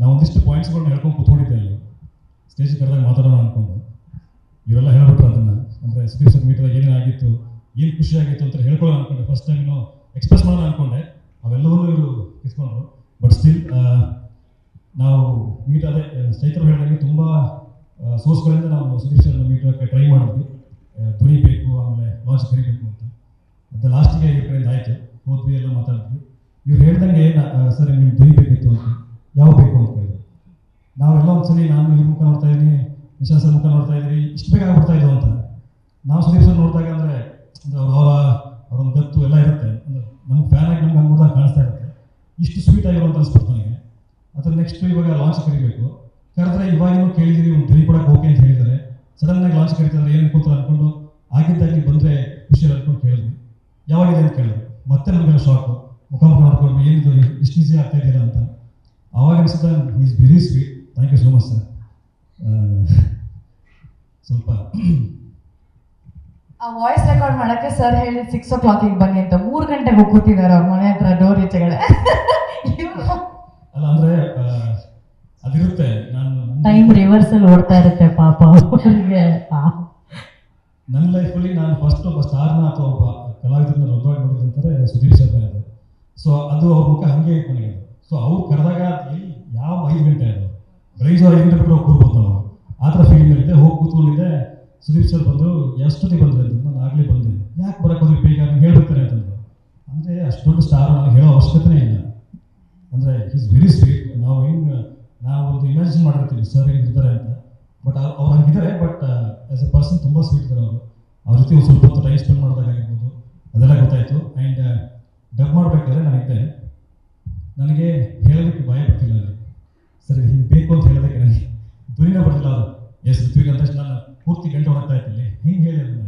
ನಾವು ಒಂದಿಷ್ಟು ಪಾಯಿಂಟ್ಸ್ಗಳನ್ನ ಹೇಳ್ಕೊಂಡು ಕೂತ್ಕೊಂಡಿದ್ದೆ ಅಲ್ಲಿ. ಸ್ಟೇಜ್ ಕರೆದಾಗ ಮಾತಾಡೋಣ ಅಂದ್ಕೊಂಡು ಇವರೆಲ್ಲ ಹೇಳ್ಬಿಟ್ರು ಅದನ್ನು. ಅಂದರೆ ಸುದೀಪ್ ಸರ್ ಮೀಟರ್ ಏನೇನಾಗಿತ್ತು ಏನು ಖುಷಿ ಆಗಿತ್ತು ಅಂತ ಹೇಳ್ಕೊಳ್ಳೋಣ ಅಂದ್ಕೊಂಡೆ ಫಸ್ಟ್ ಟೈಮ್ ಏನೋ ಎಕ್ಸ್ಪ್ರೆಸ್ ಮಾಡೋಣ ಅನ್ಕೊಂಡೆ. ಅವೆಲ್ಲವನ್ನೂ ಇವರು ಇಸ್ಕೊಂಡ್ರು ಬಟ್ ಸ್ಟಿಲ್ ನಾವು ಮೀಟ್ ಅದೇ ಚೈತ್ರ ಹೇಳಿದಾಗ ತುಂಬ ಸೋರ್ಸ್ಗಳಿಂದ ನಾವು ಸುದೀಪ್ ಸರ್ನ ಮೀಟ್ ಆಗಕ್ಕೆ ಟ್ರೈ ಮಾಡಿದ್ವಿ. ಧ್ವನಿ ಬೇಕು, ಆಮೇಲೆ ಲಾಂಚ್ ಕರಿಬೇಕು ಅಂತ. ಅದು ಲಾಸ್ಟಿಗೆ ಇವ್ರ ಕಡೆಯಿಂದ ಆಯಿತು. ಹೋದ್ವಿ, ಎಲ್ಲ ಮಾತಾಡಿದ್ವಿ. ಇವ್ರು ಹೇಳ್ದಂಗೆ ಸರ್ ನಿಮ್ಗೆ ಧ್ವನಿ ಅಂತ. ಯಾವ ಬೇಕು ಅಂತ ಕೇಳಿದ್ರು ನಾವೆಲ್ಲ ಒಂದ್ಸಲಿ ನಾನು ಈ ಮುಖ ನೋಡ್ತಾ ಇದ್ದೀನಿ ಸರ್ ಮುಖ ನೋಡ್ತಾ ಇದ್ದೀವಿ ಇಷ್ಟು ಬೇಗ ಆಗ್ಬಿಡ್ತಾ ಅಂತ. ನಾವು ಸುದೀಪ್ ಸರ್ ನೋಡಿದಾಗ ಅಂದರೆ ಅವ್ರ ಅವರ ಅವರೊಂದು ಗತ್ತು ಎಲ್ಲ ಇರುತ್ತೆ. ಅಂದರೆ ನಮ್ಗೆ ಫ್ಯಾನ್ ಆಗಿ ನಮ್ಗೆ ನೋಡಿದಾಗ ಕಾಣಿಸ್ತಾ ಇರುತ್ತೆ. ಇಷ್ಟು ಸ್ವೀಟ್ ಅಂತ ಅನ್ಸ್ಬಿಡ್ತು ನನಗೆ ಅದ್ರ ನೆಕ್ಸ್ಟ್ ಇವಾಗ ಲಾಂಚ್ ಕರಿಬೇಕು. ಕರೆದ್ರೆ ಇವಾಗಿನೂ ಕೇಳಿದಿರಿ, ಒಂದು ಧ್ವನಿ ಕೊಡಕ್ಕೆ ಓಕೆ ಅಂತ ಹೇಳಿದ್ದಾರೆ. ಸಡನ್ನಾಗಿ ಲಾಂಚ್ ಕರಿತಾರೆ ಏನು ಕೂತಾರೆ ಅಂದ್ಕೊಂಡು ಆಗಿದ್ದಾಗಲಿ ಬಂದರೆ ಖುಷಿ ಅಂದ್ಕೊಂಡು ಕೇಳಿದ್ವಿ ಯಾವಾಗಿದೆ ಅಂತ ಕೇಳಿದ್ರು. ಮತ್ತೆ ನಮಗೆಲ್ಲ ಶಾಕು ಮುಖ ಮುಖ ನೋಡ್ಕೊಂಡು ಏನಿದು, ಇಷ್ಟು ಈಸಿ ಆಗ್ತಾ ಇದೆಯಲ್ಲ ಅಂತ. ಅನಿಸುತ್ತೆ is very sweet thank you so much sir ಸ್ವಲ್ಪ ಆ ವಾಯ್ಸ್ ರೆಕಾರ್ಡ್ ಮಾಡಕ್ಕೆ ಸರ್ ಹೇಳಿದ ಸಿಕ್ಸ್ ಓ ಕ್ಲಾಕಿಗೆ ಬನ್ನಿ ಅಂತ. ಮೂರು ಗಂಟೆಗೆ ಹೋಗಿ ಕೂತಿದ್ದಾರೆ ಅವ್ರ ಮನೆ ಹತ್ರ ಡೋರ್ ಈಚೆಗಡೆ. ಅಲ್ಲ ಅಂದ್ರೆ ಅದಿರುತ್ತೆ. ನಾನು ಟೈಮ್ ರಿವರ್ಸಲ್ ಓಡ್ತಾ ಇರುತ್ತೆ ಪಾಪ ಅವ್ರಿಗೆ. ನನ್ನ ಲೈಫಲ್ಲಿ ನಾನು ಫಸ್ಟ್ ಒಬ್ಬ ಸ್ಟಾರ್ನ ಅಥವಾ ಒಬ್ಬ ಕಲಾವಿದರನ್ನ ರೊಬ್ಬಾಗಿ ನೋಡಿದಂತಾರೆ ಸುದೀಪ್ ಸರ್ ಅದು ಸೊ ಅದು ಅವ್ರ ಮುಖ ಹಂಗೆ ಇತ್ತು ನನಗೆ. ಸೊ ಅವ್ರು ಕರೆದಾಗ ಎಲ್ಲಿ ಯಾವ ಐದು ಗಂಟೆ ಬೆಳಗ್ಗೆ ಐದು ಗಂಟೆ ಬಿಟ್ಟು ಹೋಗಿ ನಾವು. ಆ ಥರ ಫೀಲಿಂಗ್ ಇರುತ್ತೆ ಹೋಗಿ ಕೂತ್ಕೊಂಡಿದ್ದೆ. ಸುದೀಪ್ ಸರ್ ಬಂದು, ಎಷ್ಟೊತ್ತಿಗೆ ಬಂದ್ರೆ? ಅಂತ ನಾನು ಆಗಲೇ ಬಂದೆ. ಯಾಕೆ ಬರಕ್ಕೆ ಹೋದ್ರೆ ಬೇಗ? ಹೇಳ್ಬೇಕಾರೆ? ಅಂತಂದು ಅಂದರೆ ಅಷ್ಟು ಸ್ಟಾರ್ ನನಗೆ ಹೇಳೋ ಅವಶ್ಯಕತೆ ಇಲ್ಲ. ಅಂದರೆ ಇಸ್ ವೆರಿ ಸ್ವೀಟ್ ನಾವು ಹೆಂಗೆ, ನಾವು ಒಂದು ಇಮ್ಯಾಜಿನ್ ಮಾಡಿರ್ತೀವಿ ಸರ್ ಹೆಂಗಿರ್ತಾರೆ ಅಂತ. ಬಟ್ ಅವ್ರು ಹಂಗಿದ್ದಾರೆ ಬಟ್ ಆ್ಯಸ್ ಎ ಪರ್ಸನ್ ತುಂಬ ಸ್ವೀಟ್ ಇದ್ದಾರೆ ಅವರು. ಅವ್ರ ಜೊತೆ ಸ್ವಲ್ಪ ಹೊತ್ತು ಟೈಮ್ ಸ್ಪೆಂಡ್ ಮಾಡೋದಾಗಿರ್ಬೋದು ಅದೆಲ್ಲ ಗೊತ್ತಾಯಿತು. ಆ್ಯಂಡ್ ಡಬ್ ಮಾಡಬೇಕಾದ್ರೆ ನನಗೆ ನನಗೆ ಹೇಳೋದಕ್ಕೆ ಭಯ ಧ್ವನಿನೇ ಬರ್ತಿಲ್ಲ ಅದು ಎಸ್ ಪೃಥ್ವಿಗೆ ಅಂತ ನಾನು ಪೂರ್ತಿ ಗಂಟೆ ಹೊರಗ್ತಾ ಇರ್ತೀನಿ ಹಿಂಗೆ ಹೇಳಿ ಅದನ್ನ?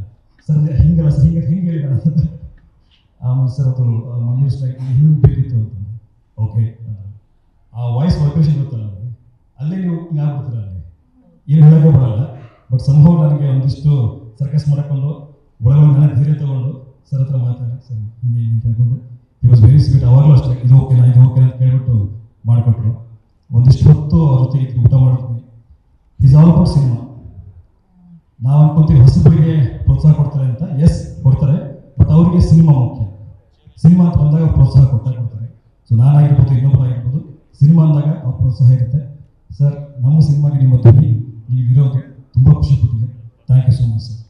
ಸರ್ ಅದು ಹಿಂಗಲ್ಲ, ಸರ್, ಹಿಂಗೆ ಹಿಂಗೆ ಹೇಳಿ ನಾನು? ಆಮೇಲೆ ಸರ್, ಅದು ಮಂಗಳೂರು ಸ್ಟ್ರೈಕ್ ಹಿಂಗೆ ಬೇಕಿತ್ತು ಅಂತ. ಓಕೆ ಆ ವಾಯ್ಸ್ ವೈಬ್ರೇಷನ್ ಗೊತ್ತಲ್ಲ ನನಗೆ ಅಲ್ಲೇ ನೀವು ಹಿಂಗೆ ಅಲ್ಲಿ? ಏನು ಹೇಳೋಕೆ ಬರಲ್ಲ ಬಟ್ ಸಂಭವ ನನಗೆ ಒಂದಿಷ್ಟು ಸರ್ಕಸ್ ಮಾಡಿಕೊಂಡು ಒಳಗೊಂಡು ನನಗೆ ಧೈರ್ಯ ತಗೊಂಡು ಸರ್ ಹತ್ರ ಮಾತಾಡಿ. ಸರ್, ಹಿಂಗೆ ಅಂತ ಈ ವಾಸ್ ವೆರಿ ಸ್ವೀಟ್ ಅವಾಗಲೂ ಅಷ್ಟೇ, ಇದು ಓಕೆನಾ ಇದು ಓಕೆನಾ ಅಂತ ಕೇಳ್ಬಿಟ್ಟು ಮಾಡಿಕೊಟ್ರು. ಒಂದಿಷ್ಟು ಹೊತ್ತು ಅವ್ರ ಜೊತೆಗೆ ಊಟ ಮಾಡಿದ್ವಿ ಈಸ್ ಆಲ್ ಅಬೌಟ್ ಸಿನಿಮಾ? ನಾವು ಅನ್ಕೊಂತೀವಿ ಹೊಸಬರಿಗೆ ಪ್ರೋತ್ಸಾಹ ಕೊಡ್ತಾರೆ ಅಂತ. ಎಸ್ ಕೊಡ್ತಾರೆ. ಬಟ್ ಅವರಿಗೆ ಸಿನಿಮಾ ಮುಖ್ಯ. ಸಿನಿಮಾ ಅಂತ ಬಂದಾಗ ಪ್ರೋತ್ಸಾಹ ಕೊಡ್ತಾ ಕೊಡ್ತಾರೆ. ಸೊ ನಾನಾಗಿರ್ಬೋದು, ಇನ್ನೊಬ್ಬರಾಗಿರ್ಬೋದು, ಸಿನಿಮಾ ಅಂದಾಗ ಅವ್ರ ಪ್ರೋತ್ಸಾಹ ಇರುತ್ತೆ. ಸರ್ ನಮ್ಮ ಸಿನಿಮಾಗೆ ನಿಮ್ಮ ಧ್ವನಿ ನೀವು ಇರೋದು ತುಂಬ ಖುಷಿ ಪಟ್ಟಿದೆ thank you so much sir